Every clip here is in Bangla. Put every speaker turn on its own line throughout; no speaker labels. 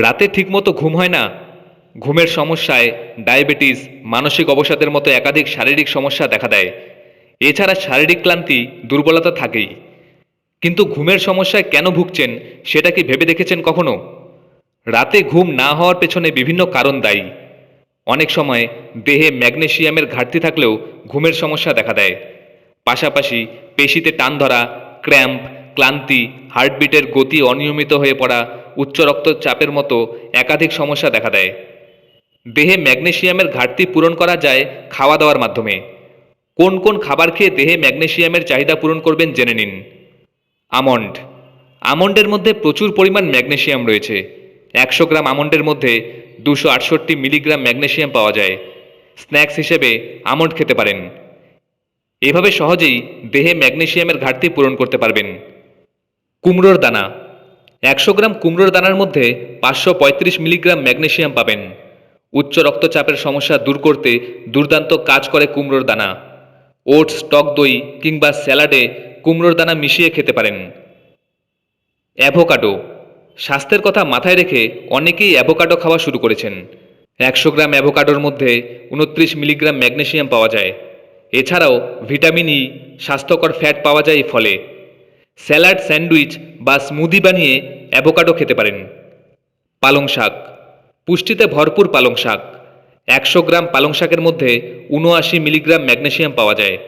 রাতে ঠিকমতো ঘুম হয় না। ঘুমের সমস্যায় ডায়াবেটিস, মানসিক অবসাদের মতো একাধিক শারীরিক সমস্যা দেখা দেয়। এছাড়া শারীরিক ক্লান্তি, দুর্বলতা থাকেই। কিন্তু ঘুমের সমস্যায় কেন ভুগছেন সেটা কি ভেবে দেখেছেন কখনো? রাতে ঘুম না হওয়ার পেছনে বিভিন্ন কারণ দায়ী। অনেক সময় দেহে ম্যাগনেশিয়ামের ঘাটতি থাকলেও ঘুমের সমস্যা দেখা দেয়। পাশাপাশি পেশিতে টান ধরা, ক্র্যাম্প ক্লান্তি, হার্টবিটের গতি অনিয়মিত হয়ে পড়া, উচ্চ রক্তচাপের মতো একাধিক সমস্যা দেখা দেয়। দেহে ম্যাগনেশিয়ামের ঘাটতি পূরণ করা যায় খাওয়া দাওয়ার মাধ্যমে। কোন কোন খাবার খেয়ে দেহে ম্যাগনেশিয়ামের চাহিদা পূরণ করবেন জেনে নিন। আমন্ড। আমন্ডের মধ্যে প্রচুর পরিমাণ ম্যাগনেশিয়াম রয়েছে। একশো গ্রাম আমন্ডের মধ্যে দুশো আটষট্টি মিলিগ্রাম ম্যাগনেশিয়াম পাওয়া যায়। স্ন্যাক্স হিসেবে আমন্ড খেতে পারেন। এভাবে সহজেই দেহে ম্যাগনেশিয়ামের ঘাটতি পূরণ করতে পারবেন। কুমড়োর দানা। একশো গ্রাম কুমড়োর দানার মধ্যে পাঁচশো পঁয়ত্রিশ মিলিগ্রাম ম্যাগনেশিয়াম পাবেন। উচ্চ রক্তচাপের সমস্যা দূর করতে দুর্দান্ত কাজ করে কুমড়োর দানা। ওটস, টক দই কিংবা স্যালাডে কুমড়োর দানা মিশিয়ে খেতে পারেন। অ্যাভোকাডো। স্বাস্থ্যের কথা মাথায় রেখে অনেকেই অ্যাভোকাডো খাওয়া শুরু করেছেন। একশো গ্রাম অ্যাভোকাডোর মধ্যে উনত্রিশ মিলিগ্রাম ম্যাগনেশিয়াম পাওয়া যায়। এছাড়াও ভিটামিন ই, স্বাস্থ্যকর ফ্যাট পাওয়া যায় ফলে। স্যালাড স্যান্ডউইচ বা স্মুদি বানিয়ে অ্যাভোকাডো খেতে পারেন। পালং শাক। পুষ্টিতে ভরপুর পালং শাক। একশো গ্রাম পালং শাকের মধ্যে উনআশি মিলিগ্রাম ম্যাগনেশিয়াম পাওয়া যায়।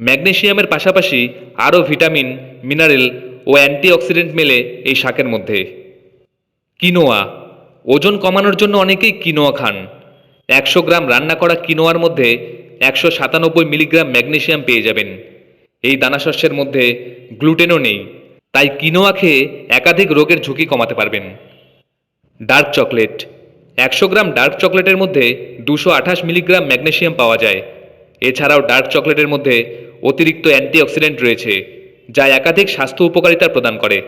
ম্যাগনেশিয়ামের পাশাপাশি আরও ভিটামিন, মিনারেল ও অ্যান্টিঅক্সিডেন্ট মেলে এই শাকের মধ্যে। কিনোয়া। ওজন কমানোর জন্য অনেকেই কিনোয়া খান। একশো গ্রাম রান্না করা কিনোয়ার মধ্যে একশো সাতানব্বই মিলিগ্রাম ম্যাগনেশিয়াম পেয়ে যাবেন। এই দানাশস্যের মধ্যে গ্লুটেনও নেই, তাই কিনোয়া খেয়ে একাধিক রোগের ঝুঁকি কমাতে পারবেন। ডার্ক চকলেট, একশো গ্রাম ডার্ক চকলেটের মধ্যে দুশো আঠাশ মিলিগ্রাম ম্যাগনেশিয়াম পাওয়া যায়। এছাড়াও ডার্ক চকলেটের মধ্যে অতিরিক্ত অ্যান্টিঅক্সিডেন্ট রয়েছে, যা একাধিক স্বাস্থ্য উপকারিতা প্রদান করে।